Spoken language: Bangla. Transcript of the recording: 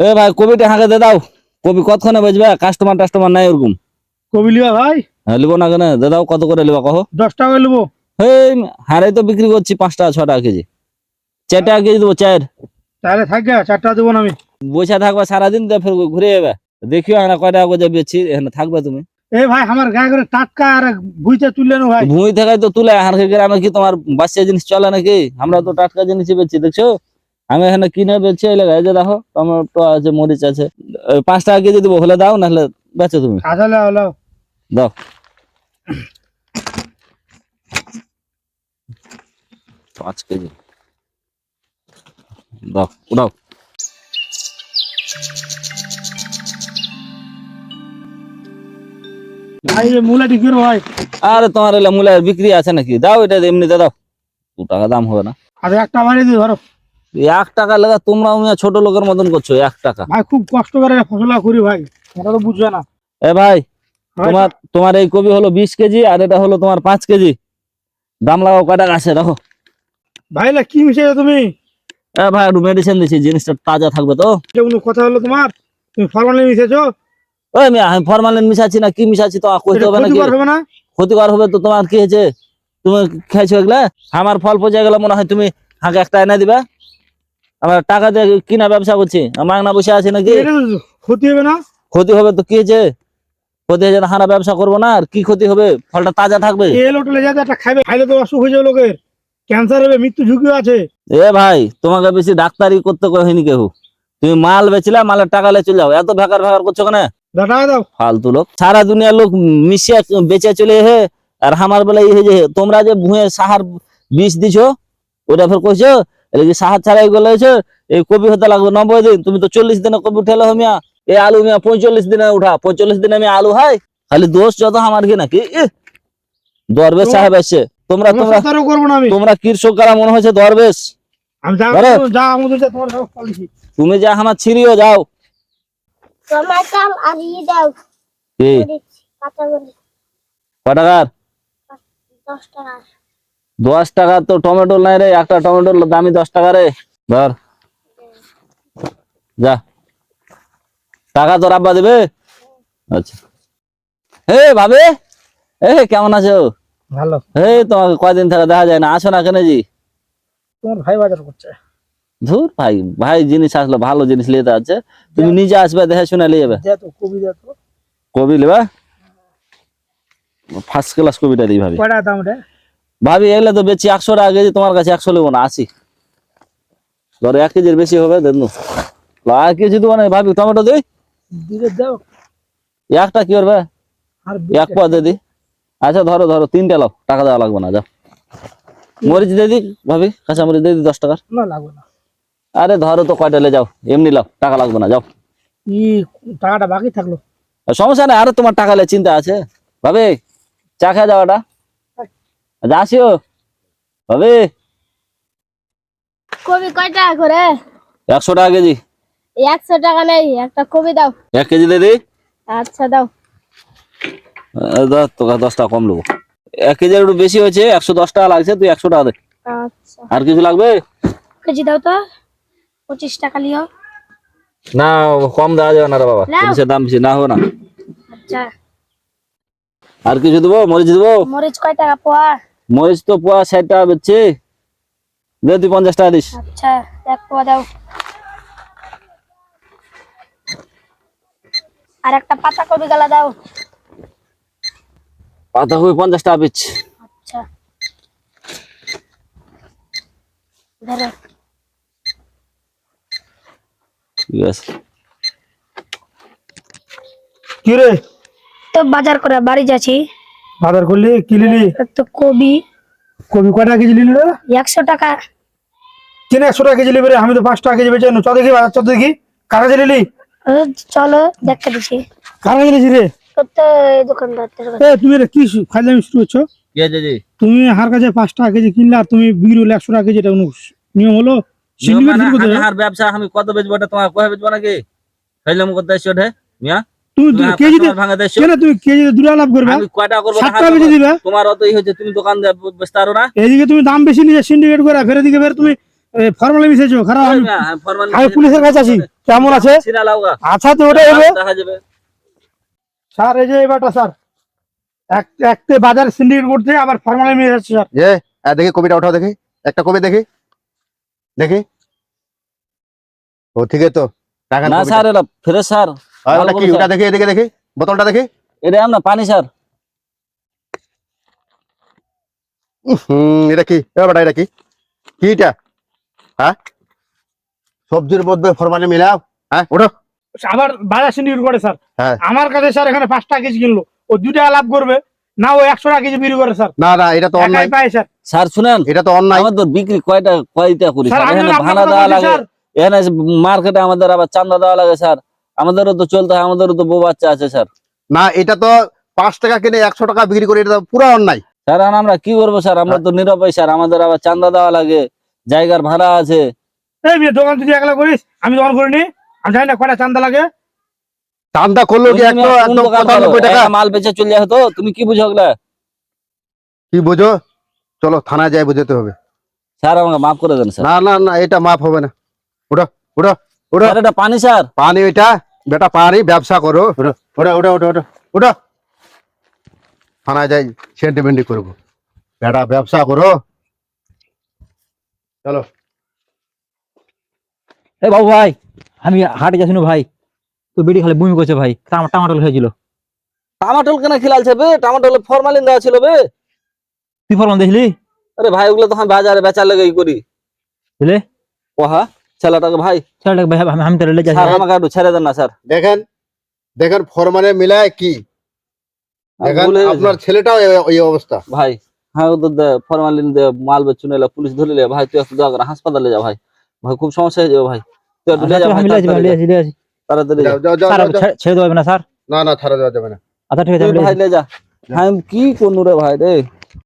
এ ভাই কবিটা হাঁকে দে দাও। কবি কতক্ষণে বেচবে কাস্টমার টাস্টমার নাই ওরকম। কবি লিবা ভাই? হ্যাঁ, লিবো না কেন? দে দাও কত করে লিবা কহো? দশ টাকা নেব এই হারে তো বিক্রি করছি পাঁচ টাকা ছ টাকা কেজি। চার টাকা কেজি দেবো চার। তাহলে থাকবে চারটা দেবো না আমি। বসে থাকবা সারাদিন তো ফের ঘুরে যাবে দেখিও এখানে কয় টাকা করে বেচছি এখানে থাকবে তুমি। এই ভাই আমার গায়ে করে টাটকা আর ভুইতে তুললে না ভাই? ভূমি থেকে তো তুলে হারকে গ্রামে কি তোমার বাচ্চা জিনিস চলে নাকি? আমরা তো টাটকা জিনিসই বেচছি দেখছ? আমি এখানে কিনে বেচছি এই লেগে যে দেখো টমেটো আছে মরিচ আছে। পাঁচ টাকা কেজি দেবো হলে দাও নাহলে বেচো তুমি। দাও। পাঁচ কেজি। দাও উঠাও। আরে তোমার মূলার বিক্রি আছে নাকি? দাও এটা এমনিতে দাও। দু টাকা দাম হবে না। আর একটা বাড়ি দিয়ে ধরো। এক টাকা লেগে তোমরা উমিয়া ছোট লোকের মতন করছ এক টাকা। ভাই খুব কষ্ট করে ফসলা করি ভাই ওটা তো বুঝবে না। এ ভাই তোমার তোমার এই কবি হলো বিশ কেজি আর এটা হলো তোমার পাঁচ কেজি। দাম লাগাও কয় টাকা আছে দেখো। ভাই কি মিশাইছো তুমি? এ ভাই একটু মেডিসিন দিচ্ছি জিনিসটা তাজা থাকবে তো। কথা হলো তোমার? তুমি ফলমালি মিশাইছো? ওই আমি আমি ফরমালিন মিশাচ্ছি না কি মিশাচ্ছি তো কইতে এটা হবে না ক্ষতিকর হবে তো তোমার কি হয়েছে? তুমি খেয়েছো এগুলা? আমার ফল পচে গেলে মনে হয় তুমি হাঁকে একটা এনে দিবা। আমার টাকা দিয়ে কিনা ব্যবসা করছি। মাংনা বসে আছি নাকি? ক্ষতি হবে না? ক্ষতি হবে তো কি হয়েছে? ক্ষতি হয়েছে হারা ব্যবসা করব না আর কি ক্ষতি হবে? ফলটা তাজা থাকবে। খাইলে তো অসুখ হয়ে যাবে লোকের। ক্যান্সার হবে মৃত্যু ঝুঁকিও আছে। এ ভাই তোমাকে বেশি ডাক্তারি করতে কহিনি কেউ তুমি মাল বেচলা মালের টাকা লে চলে যাও। এত ভেকার ভেকার করছ কেন? ফালতু লোক। সারা দুনিয়ার লোক মিশিয়ে বেঁচে চলে হে আর আমার বেলা এই যে তোমরা যে ভুঁয়ে সাহার বিষ দিছো ওটা ফের কইছো? এলে কি ছাড়াই গেলে হয়েছে? এই কবি হতে লাগবে নব্বই দিন তুমি তো চল্লিশ দিনে কবি উঠেলে মিয়া। এই আলু মিয়া পঁয়তাল্লিশ দিনে উঠা পঁয়তাল্লিশ দিনে আমি আলু হয় খালি দোষ যত আমার কি নাকি? দরবেশ সাহেব এসছে। তোমরা তোমরা সতর্ক করব না আমি। তোমরা কৃষক কারা মনে হচ্ছে দরবেশ। তুমি যা আমার ছিড়িও যাও। টমাটাম দশ টাকা তো টমেটো নাই রে একটা টমেটোর দামি দশ টাকা রে। ধর। যা। টাকা তোর আব্বা দেবে? আচ্ছা। হে ভাবে। এ কেমন আছো? ভালো। হে তোমাকে কয়দিন থেকে দেখা যায় না। আসো না কেন জি? তোমার ভাই বাজার করছে। ধুর ভাই ভাই জিনিস আসলো ভালো জিনিস নিতে আছে। তুমি নিজে আসবে দেখে শুনে নিয়ে যাবে। কবি কবি নেবা ফার্স্ট ক্লাস কবিটা দিই ভাবি। কয়টা দাম এটা ভাবি এগুলো তো বেশি একশো টাকা কেজি তোমার কাছে একশো নেব না আশি ধরো এক কেজির বেশি হবে দেন আর কেজি দেবো না ভাবি টমেটো দিই দাও। একটা কি করবে? এক পোয়া দিয়ে দিই আচ্ছা ধরো ধরো তিনটা লাও টাকা দেওয়া লাগবে না যাও। মরিচ দিয়ে দিই ভাবি কাঁচা মরিচ দিয়ে দিই দশ টাকার। না লাগবে না। আরে ধরো তো কয়টা লে যাও এমনি লাও টাকা লাগবে না যাও। ই টাকাটা বাকি থাকল। সমস্যা নেই আরে তোমার টাকা লে চিন্তা আছে। ভাবি চা খেয়ে যাওয়াটা। আসিও। ভাবি। কবি কয় টাকা করে? একশো টাকা কেজি। একশো টাকা নেই একটা কবি দাও। এক কেজি দিয়ে দিই আচ্ছা দাও। তোকে দশ টাকা কম নেব এক কেজি একটু বেশি হয়েছে একশো দশ টাকা লাগছে তুই একশো টাকা দে। আচ্ছা। আর কিছু লাগবে? কেজি দাও তো। পঁচিশ টাকা লিও। না কম দেওয়া যাবে না রে বাবা। জিনিসের দাম বেশি না হবে না। আচ্ছা। আর কিছু দেবো? মরিচ দেবো? মরিচ কয় টাকা পোয়া? মরিচ তো পোয়া ষাট টাকা বেচছে। দে তুই পঞ্চাশ টাকা দিস। আচ্ছা এক পোয়া দাও। আর একটা পাতা কবি গালা দাও। পাতা কপি পঞ্চাশ টাকা আচ্ছা। ধরো। ঠিক আছে। কি রে? তো বাজার করে বাড়ি যাচ্ছি। বাজার করলি? কি লিলি তো কবি কবি কয়টা কেজি লিলি রে একশো টাকা। কেন একশো টাকা কেজি রে আমি তো পাঁচ টাকা কেজি বেচে চ দেখি বাজার চ দেখি। কার লিলি চলো দেখতে দিছি। কার কাছে। রে তুমি রে কি ফাইলামি শুরু করছ? তুমি হার কাছে পাঁচ টাকা কেজি কিনলে আর তুমি বিক্রি হলে একশো টাকা কেজি এটা নিয়ম হলো। আর ব্যবসা আমি কত বেচবো এটা তোমার কয়ে বেচবো নাকি? খাইলাম করতে ঢে মিয়া? তুমি কেজিতে কেন তুমি কেজিতে দূরে লাভ করবে? আমি কয়টা করব সাত না টাকা দিবে? তোমার অতই হচ্ছে তুমি দোকান না? এদিকে তুমি দাম বেশি নিয়ে সিন্ডিকেট করে ফের এদিকে ফের তুমি ফর্মালি মিশেছো খারাপ আমি হ্যাঁ, আমি পুলিশের কাছে আছি। কেমন আছে? আচ্ছা তো ওটাই হবে স্যার এই যে এবারটা স্যার। এক একতে বাজার সিন্ডিকেট করতে আবার ফর্মালি মিশে যাচ্ছে স্যার আহ, দেখি কবিটা ওঠাও দেখি। একটা কবি দেখি। দেখি। ও ঠিক আছে তো। টাকা না স্যার ফ্রেশ স্যার। ওটা কি ওটা দেখি এদিকে দেখি বোতলটা দেখি। এটা আমরা পানি স্যার হুম এটা কি? বেটা এটা কি? কি হ্যাঁ? সবজির মধ্যে মিলাও। হ্যাঁ আবার বাজার সিন্ডিকেট করে স্যার। হ্যাঁ। আমার কাছে স্যার এখানে পাঁচ টাকা কেজি কিনলো। ও দু টাকা লাভ করবে না ও একশো টাকা কেজি বিক্রি করে স্যার। না না এটা তো একাই অন্যায়। পায় স্যার। স্যার শুনেন এটা তো অন্যায়। আমাদের বিক্রি কয়টা কয়টা করি স্যার স্যার? এখানে ভাড়া দেওয়া লাগে। এখানে মার্কেটে আমাদের আবার চান্দা দেওয়া লাগে স্যার। আমাদেরও তো চলতে হয় আমাদেরও তো বউ বাচ্চা আছে স্যার। না এটা তো পাঁচ টাকা কিনে একশো টাকা বিক্রি করে এটা পুরো অন্যায়। স্যার আমরা কি করব স্যার? আমরা তো নিরপাই স্যার। আমাদের আবার চান্দা দেওয়া লাগে জায়গার ভাড়া আছে। এই মেয়ে দোকান তুই একলা করিস আমি দোকান করিনি আমি জানি না কয়টা চান্দা লাগে। চান্দা করল কি একশো একদম পঁচানব্বই টাকা। মাল বেচে চলে যায় তো তুমি কি বুঝো ওগুলা? কি বুঝো? চলো থানায় যাই বুঝতে হবে। স্যার আমাকে মাফ করে দেন স্যার। না না না এটা মাফ হবে না। ওটা ওটা ওটা এটা পানি স্যার। পানি ওইটা। বেটা পানি ব্যবসা করো। ওটা ওটা ওটা ওটা ওটা থানায় যাই সেন্টিমেন্টি করব। বেটা ব্যবসা করো। চলো। এ বাবু ভাই আমি হাটে যাচ্ছি ভাই। তো বেডি খালি বমি করছে ভাই। টামাটল খেয়েছিল। টামাটোল কেন খিলালছে বে? টামাটোলে ফরমালিন দেওয়া ছিল বে। তুই ফরমান দেখলি? আরে ভাই ওগুলো তো আমি বাজারে বেচার লেগে করি। বুঝলে ওহা। ছেলেটাকে ভাই ছেলেটাকে ভাই আমি- আমি তাহলে স্যার আমাকে একটু ছেড়ে দেন না স্যার। দেখেন দেখেন ফরমানে মিলায় কি? দেখেন আপনার ছেলেটাও এই- অবস্থা। ভাই হ্যাঁ তো ফরমালিন মাল পুলিশ ধরে নিলে ভাই তুই একটু দয়া করে হাসপাতালে যা ভাই। ভাই খুব সমস্যা হয়ে যাবে ভাই। তুই একটু যা ভাই তাড়াতাড়ি। যাও, যাও। ছেড়ে- দেবে না স্যার? না না ছাড়া দেওয়া যাবে না। আচ্ছা ঠিক আছে ভাই লে যা আমি কি করনু রে ভাই রে?